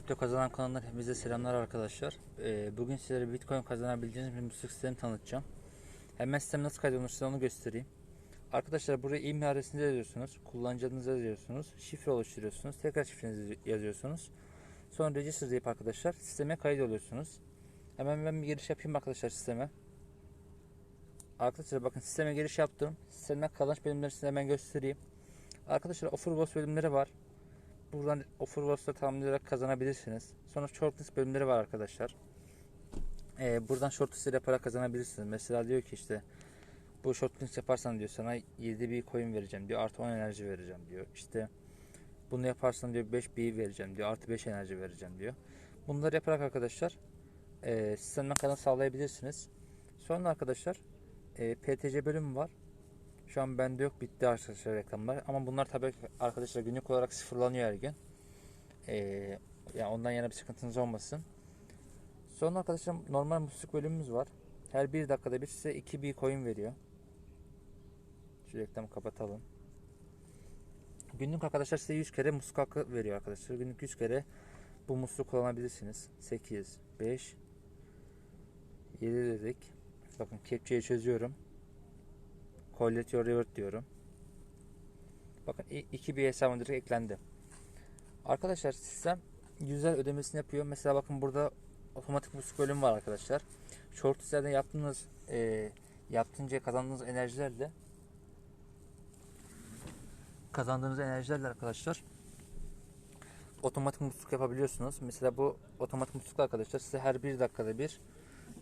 Kripto kazanan kanalından hepinize selamlar arkadaşlar. Ee, bugün sizlere Bitcoin kazanabileceğiniz bir müzik sistemi tanıtacağım. Hemen sistem nasıl kaydolunur onu göstereyim. Arkadaşlar buraya e-mail adresinizi yazıyorsunuz. Kullanıcı adınızı yazıyorsunuz. Şifre oluşturuyorsunuz. Tekrar şifrenizi yazıyorsunuz. Sonra register deyip arkadaşlar sisteme kaydoluyorsunuz. Hemen ben bir giriş yapayım arkadaşlar sisteme. Arkadaşlar bakın sisteme giriş yaptım. Sistemden kazanç bölümlerini size hemen göstereyim. Arkadaşlar offer boss bölümleri var. Buradan offer boss'ta tamamlayarak kazanabilirsiniz. Sonra shortlist bölümleri var arkadaşlar. Ee, buradan shortlist ile para kazanabilirsiniz. Mesela diyor ki işte bu shortlist yaparsan diyor sana 7 bir coin vereceğim diyor. Artı 10 enerji vereceğim diyor. İşte bunu yaparsan diyor 5 bir vereceğim diyor. Artı 5 enerji vereceğim diyor. Bunları yaparak arkadaşlar e, sistemden kazanç sağlayabilirsiniz. Sonra arkadaşlar e, PTC bölümü var. Şu an bende yok bitti arkadaşlar reklamlar ama bunlar tabii arkadaşlar günlük olarak sıfırlanıyor her gün. Ee, yani ondan yana bir sıkıntınız olmasın. Sonra arkadaşlar normal musluk bölümümüz var. Her bir dakikada bir size 2 bir coin veriyor. Şu reklamı kapatalım. Günlük arkadaşlar size 100 kere musluk hakkı veriyor arkadaşlar. Günlük 100 kere bu musluğu kullanabilirsiniz. 8, 5, 7 dedik. Bakın kepçeyi çözüyorum. Collect reward diyorum. Bakın iki bir hesabım direkt eklendi. Arkadaşlar sistem yüzler ödemesini yapıyor. Mesela bakın burada otomatik musluk bölümü var arkadaşlar. Short listlerden yaptığınız e, yaptığınca kazandığınız enerjilerle kazandığınız enerjilerle arkadaşlar otomatik musluk yapabiliyorsunuz. Mesela bu otomatik musluk arkadaşlar size her bir dakikada bir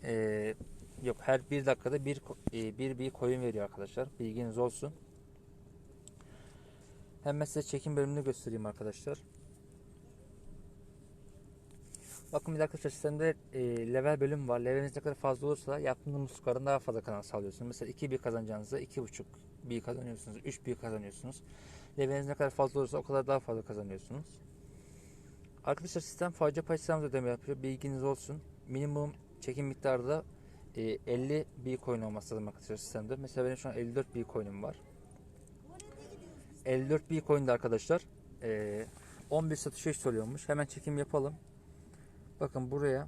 e, yok her bir dakikada bir e, bir bir coin veriyor arkadaşlar. Bilginiz olsun. Hemen size çekim bölümünü göstereyim arkadaşlar. Bakın bir arkadaşlar sistemde e, level bölüm var. Leveliniz ne kadar fazla olursa yaptığınız muslukların daha fazla kazanç sağlıyorsunuz. Mesela 2 bir kazanacağınızda 2.5 bir kazanıyorsunuz. 3 bir kazanıyorsunuz. Leveliniz ne kadar fazla olursa o kadar daha fazla kazanıyorsunuz. Arkadaşlar sistem facia pay sistem ödeme yapıyor. Bilginiz olsun. Minimum çekim miktarı da e, 50 Bitcoin olması lazım arkadaşlar sistemde. Mesela benim şu an 54 Bitcoin'im var. 54 Bitcoin'de arkadaşlar e, 11 satış eşit oluyormuş. Hemen çekim yapalım. Bakın buraya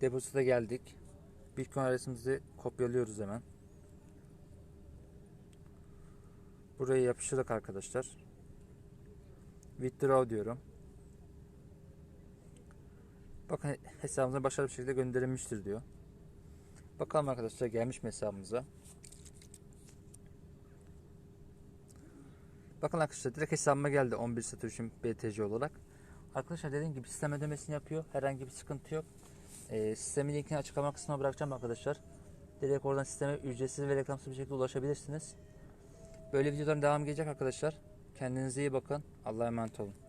depozita geldik. Bitcoin adresimizi kopyalıyoruz hemen. Buraya yapıştırdık arkadaşlar. Withdraw diyorum. Bakın hesabımıza başarılı bir şekilde gönderilmiştir diyor. Bakalım arkadaşlar gelmiş mi hesabımıza. Bakın arkadaşlar direkt hesabıma geldi 11 Satürk'ün BTC olarak. Arkadaşlar dediğim gibi sistem ödemesini yapıyor. Herhangi bir sıkıntı yok. Ee, sistemin linkini açıklama kısmına bırakacağım arkadaşlar. Direkt oradan sisteme ücretsiz ve reklamsız bir şekilde ulaşabilirsiniz. Böyle videoların devamı gelecek arkadaşlar. Kendinize iyi bakın. Allah'a emanet olun.